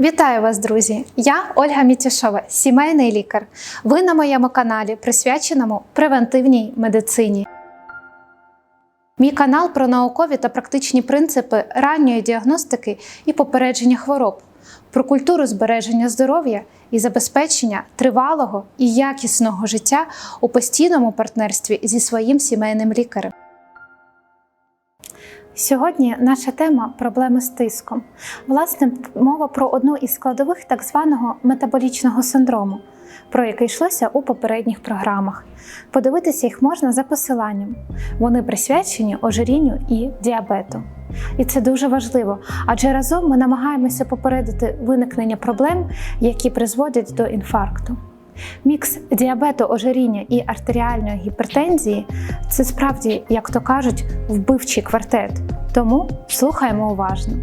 Вітаю вас, друзі! Я Ольга Мітішова, сімейний лікар. Ви на моєму каналі, присвяченому превентивній медицині. Мій канал про наукові та практичні принципи ранньої діагностики і попередження хвороб, про культуру збереження здоров'я і забезпечення тривалого і якісного життя у постійному партнерстві зі своїм сімейним лікарем. Сьогодні наша тема проблеми з тиском. Власне, мова про одну із складових так званого метаболічного синдрому, про який йшлося у попередніх програмах. Подивитися їх можна за посиланням. Вони присвячені ожирінню і діабету. І це дуже важливо, адже разом ми намагаємося попередити виникнення проблем, які призводять до інфаркту. Мікс діабету, ожиріння і артеріальної гіпертензії це справді, як то кажуть, вбивчий квартет. Тому слухаємо уважно.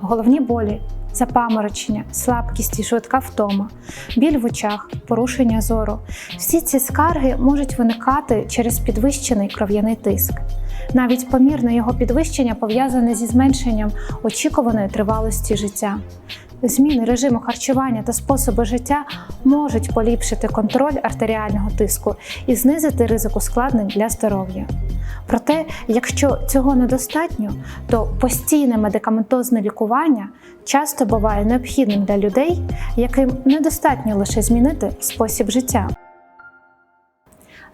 Головні болі, запаморочення, слабкість і швидка втома, біль в очах, порушення зору. Всі ці скарги можуть виникати через підвищений кров'яний тиск. Навіть помірне його підвищення пов'язане зі зменшенням очікуваної тривалості життя. Зміни режиму харчування та способи життя можуть поліпшити контроль артеріального тиску і знизити ризик ускладнень для здоров'я. Проте, якщо цього недостатньо, то постійне медикаментозне лікування часто буває необхідним для людей, яким недостатньо лише змінити спосіб життя.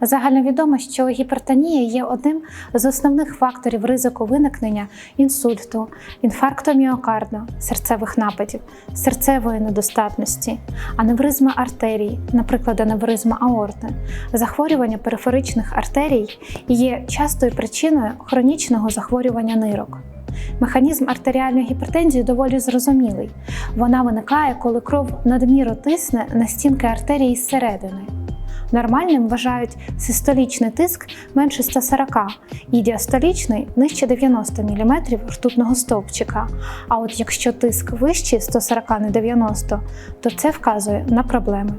Загальновідомо, що гіпертонія є одним з основних факторів ризику виникнення інсульту, інфаркту міокарда, серцевих нападів, серцевої недостатності, аневризми артерій, наприклад, аневризма аорти, захворювання периферичних артерій є частою причиною хронічного захворювання нирок. Механізм артеріальної гіпертензії доволі зрозумілий. Вона виникає, коли кров надміру тисне на стінки артерії зсередини. Нормальним вважають систолічний тиск менше 140 і діастолічний нижче 90 мм ртутного стовпчика. А от якщо тиск вищий 140 на 90, то це вказує на проблеми.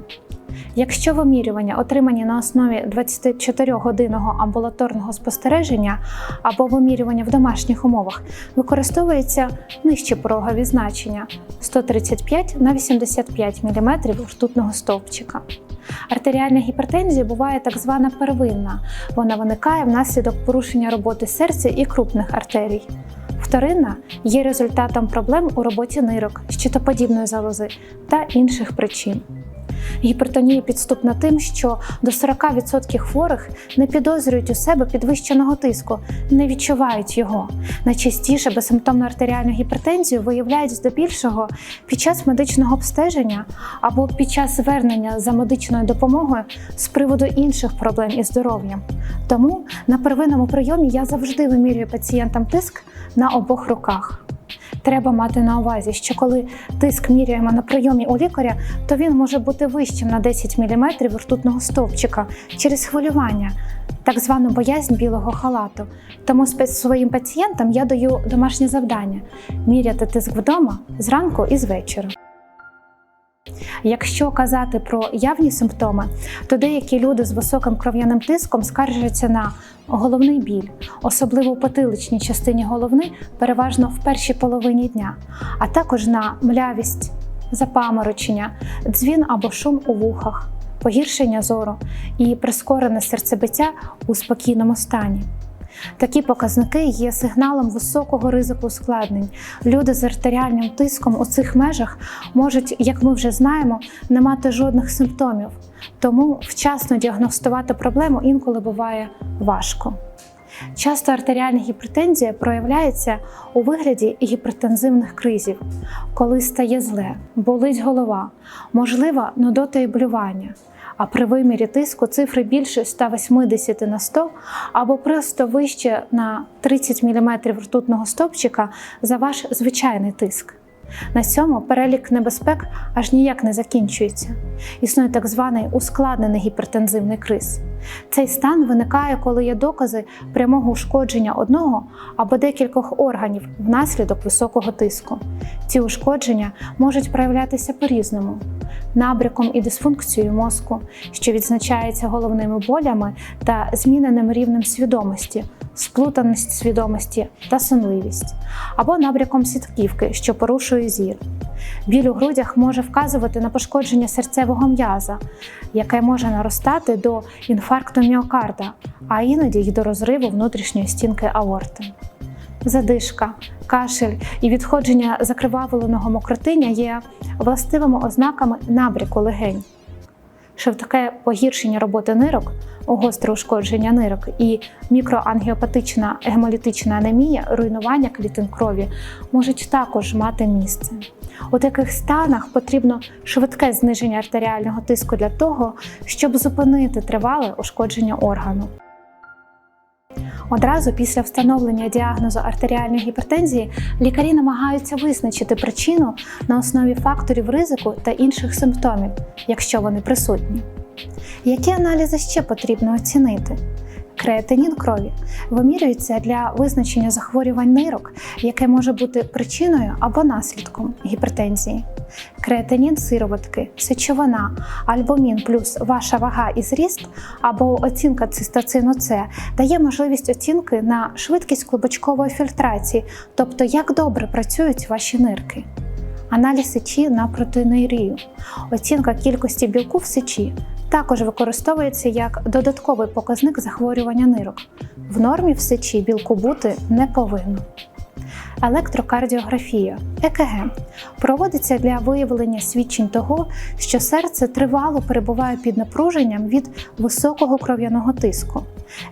Якщо вимірювання отримані на основі 24-годинного амбулаторного спостереження або вимірювання в домашніх умовах, використовується нижче порогові значення 135 на 85 мм ртутного стовпчика. Артеріальна гіпертензія буває так звана первинна. Вона виникає внаслідок порушення роботи серця і крупних артерій. Вторинна є результатом проблем у роботі нирок, щитоподібної залози та інших причин. Гіпертонія підступна тим, що до 40% хворих не підозрюють у себе підвищеного тиску, не відчувають його. Найчастіше безсимптомну артеріальну гіпертензію виявляють здебільшого під час медичного обстеження або під час звернення за медичною допомогою з приводу інших проблем із здоров'ям. Тому на первинному прийомі я завжди вимірюю пацієнтам тиск на обох руках. Треба мати на увазі, що коли тиск міряємо на прийомі у лікаря, то він може бути вищим на 10 мм ртутного стовпчика через хвилювання, так звану боязнь білого халату. Тому своїм пацієнтам я даю домашнє завдання міряти тиск вдома зранку і з вечора. Якщо казати про явні симптоми, то деякі люди з високим кров'яним тиском скаржаться на головний біль, особливо у потиличній частині головни, переважно в першій половині дня, а також на млявість, запаморочення, дзвін або шум у вухах, погіршення зору і прискорене серцебиття у спокійному стані. Такі показники є сигналом високого ризику ускладнень. Люди з артеріальним тиском у цих межах можуть, як ми вже знаємо, не мати жодних симптомів, тому вчасно діагностувати проблему інколи буває важко. Часто артеріальна гіпертензія проявляється у вигляді гіпертензивних кризів, коли стає зле, болить голова, можливо, нудота і блювання а при вимірі тиску цифри більше 180 на 100 або просто вище на 30 мм ртутного стопчика за ваш звичайний тиск. На цьому перелік небезпек аж ніяк не закінчується. Існує так званий ускладнений гіпертензивний криз. Цей стан виникає, коли є докази прямого ушкодження одного або декількох органів внаслідок високого тиску. Ці ушкодження можуть проявлятися по-різному: набряком і дисфункцією мозку, що відзначається головними болями та зміненим рівнем свідомості, сплутаність свідомості та сонливість, або набряком сітківки, що порушує зір. Біль у грудях може вказувати на пошкодження серцевого м'яза, яке може наростати до інфаркту міокарда, а іноді й до розриву внутрішньої стінки аорти. Задишка, кашель і відходження закривавленого мокротиння є властивими ознаками набряку легень. Швидке погіршення роботи нирок, гостре ушкодження нирок і мікроангіопатична гемолітична анемія, руйнування клітин крові можуть також мати місце. У таких станах потрібно швидке зниження артеріального тиску для того, щоб зупинити тривале ушкодження органу. Одразу після встановлення діагнозу артеріальної гіпертензії лікарі намагаються визначити причину на основі факторів ризику та інших симптомів, якщо вони присутні. Які аналізи ще потрібно оцінити? Креатинін крові вимірюється для визначення захворювань нирок, яке може бути причиною або наслідком гіпертензії. Креатинін сироватки, сечовина, альбумін плюс ваша вага і зріст або оцінка цистацину С дає можливість оцінки на швидкість клубочкової фільтрації, тобто як добре працюють ваші нирки. Аналіз сечі на протеїнурію, оцінка кількості білку в сечі також використовується як додатковий показник захворювання нирок. В нормі в сечі білку бути не повинно. Електрокардіографія ЕКГ проводиться для виявлення свідчень того, що серце тривало перебуває під напруженням від високого кров'яного тиску.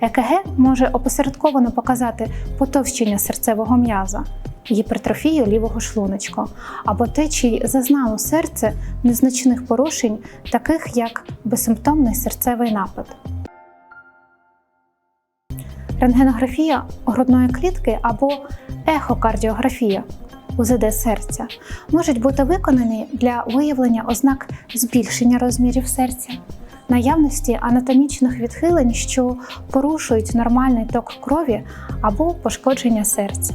ЕКГ може опосередковано показати потовщення серцевого м'яза, гіпертрофію лівого шлуночка або те, чи зазнало серце незначних порушень, таких як безсимптомний серцевий напад. Рентгенографія грудної клітки або ехокардіографія УЗД серця можуть бути виконані для виявлення ознак збільшення розмірів серця, наявності анатомічних відхилень, що порушують нормальний ток крові або пошкодження серця.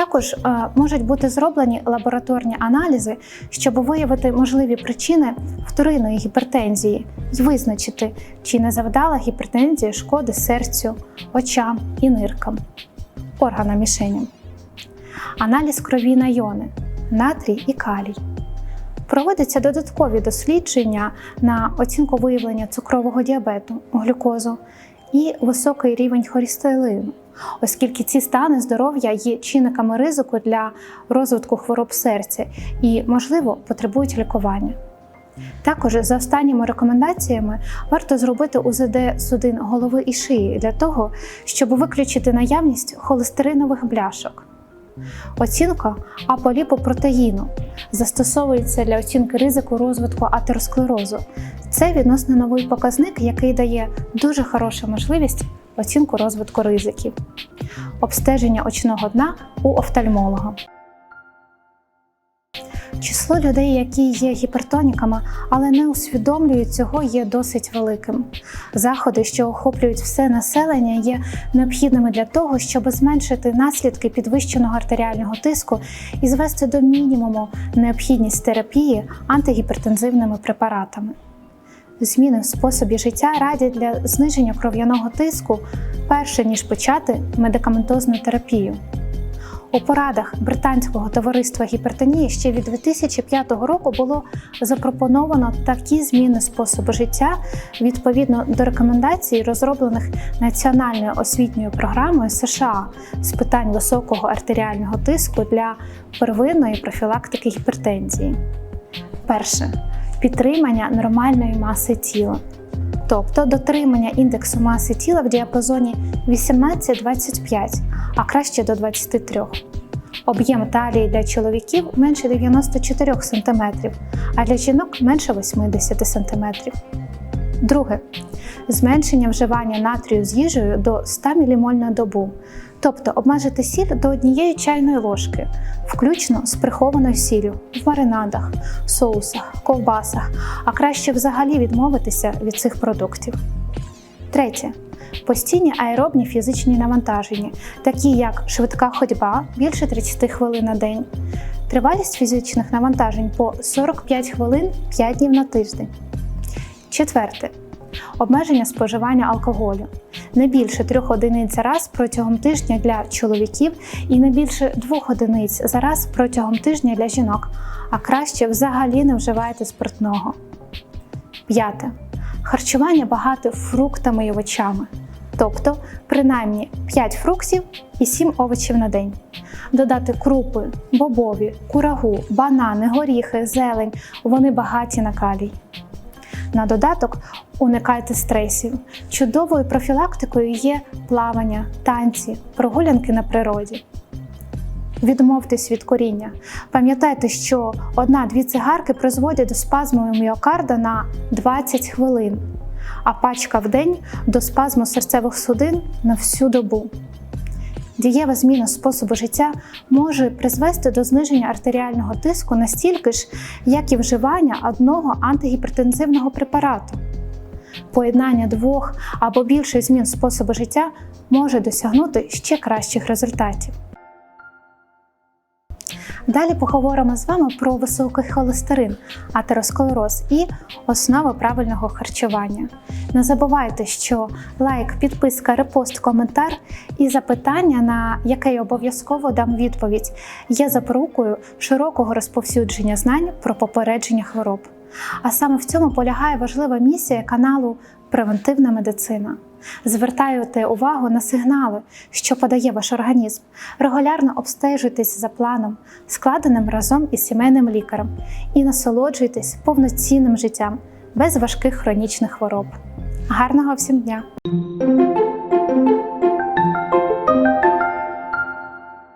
Також е, можуть бути зроблені лабораторні аналізи, щоб виявити можливі причини вторинної гіпертензії і визначити, чи не завдала гіпертензія шкоди серцю, очам і ниркам, органам мішеням. Аналіз крові на йони, натрій і калій. Проводяться додаткові дослідження на оцінку виявлення цукрового діабету, глюкозу і високий рівень хорістеїну, оскільки ці стани здоров'я є чинниками ризику для розвитку хвороб серця і, можливо, потребують лікування. Також за останніми рекомендаціями варто зробити УЗД судин голови і шиї для того, щоб виключити наявність холестеринових бляшок. Оцінка аполіпопротеїну застосовується для оцінки ризику розвитку атеросклерозу. Це відносно новий показник, який дає дуже хорошу можливість оцінку розвитку ризиків, обстеження очного дна у офтальмолога. Число людей, які є гіпертоніками, але не усвідомлюють цього, є досить великим. Заходи, що охоплюють все населення, є необхідними для того, щоб зменшити наслідки підвищеного артеріального тиску і звести до мінімуму необхідність терапії антигіпертензивними препаратами. Зміни в способі життя радять для зниження кров'яного тиску перше ніж почати медикаментозну терапію. У порадах британського товариства гіпертонії ще від 2005 року було запропоновано такі зміни способу життя відповідно до рекомендацій, розроблених Національною освітньою програмою США з питань високого артеріального тиску для первинної профілактики гіпертензії. Перше підтримання нормальної маси тіла. Тобто дотримання індексу маси тіла в діапазоні 18-25, а краще до 23. Об'єм талії для чоловіків менше 94 см, а для жінок менше 80 см. Друге зменшення вживання натрію з їжею до 100 мілімоль на добу, тобто обмежити сіль до однієї чайної ложки, включно з прихованою сіллю в маринадах, соусах, ковбасах, а краще взагалі відмовитися від цих продуктів. Третє. Постійні аеробні фізичні навантаження, такі як швидка ходьба більше 30 хвилин на день, тривалість фізичних навантажень по 45 хвилин 5 днів на тиждень. Четверте. Обмеження споживання алкоголю. Не більше 3 одиниць за раз протягом тижня для чоловіків і не більше 2 одиниць за раз протягом тижня для жінок, а краще взагалі не вживайте спиртного. П'яте. Харчування багате фруктами і овочами, тобто принаймні 5 фруктів і 7 овочів на день. Додати крупи, бобові, курагу, банани, горіхи, зелень вони багаті на калій. На додаток уникайте стресів. Чудовою профілактикою є плавання, танці, прогулянки на природі. Відмовтесь від коріння. Пам'ятайте, що одна-дві цигарки призводять до спазму міокарда на 20 хвилин, а пачка в день до спазму серцевих судин на всю добу. Дієва зміна способу життя може призвести до зниження артеріального тиску настільки ж, як і вживання одного антигіпертензивного препарату. Поєднання двох або більше змін способу життя може досягнути ще кращих результатів. Далі поговоримо з вами про високий холестерин, атеросклероз і основи правильного харчування. Не забувайте, що лайк, підписка, репост, коментар і запитання, на яке я обов'язково дам відповідь, є запорукою широкого розповсюдження знань про попередження хвороб. А саме в цьому полягає важлива місія каналу Превентивна медицина. Звертайте увагу на сигнали, що подає ваш організм. Регулярно обстежуйтесь за планом, складеним разом із сімейним лікарем, і насолоджуйтесь повноцінним життям без важких хронічних хвороб. Гарного всім дня!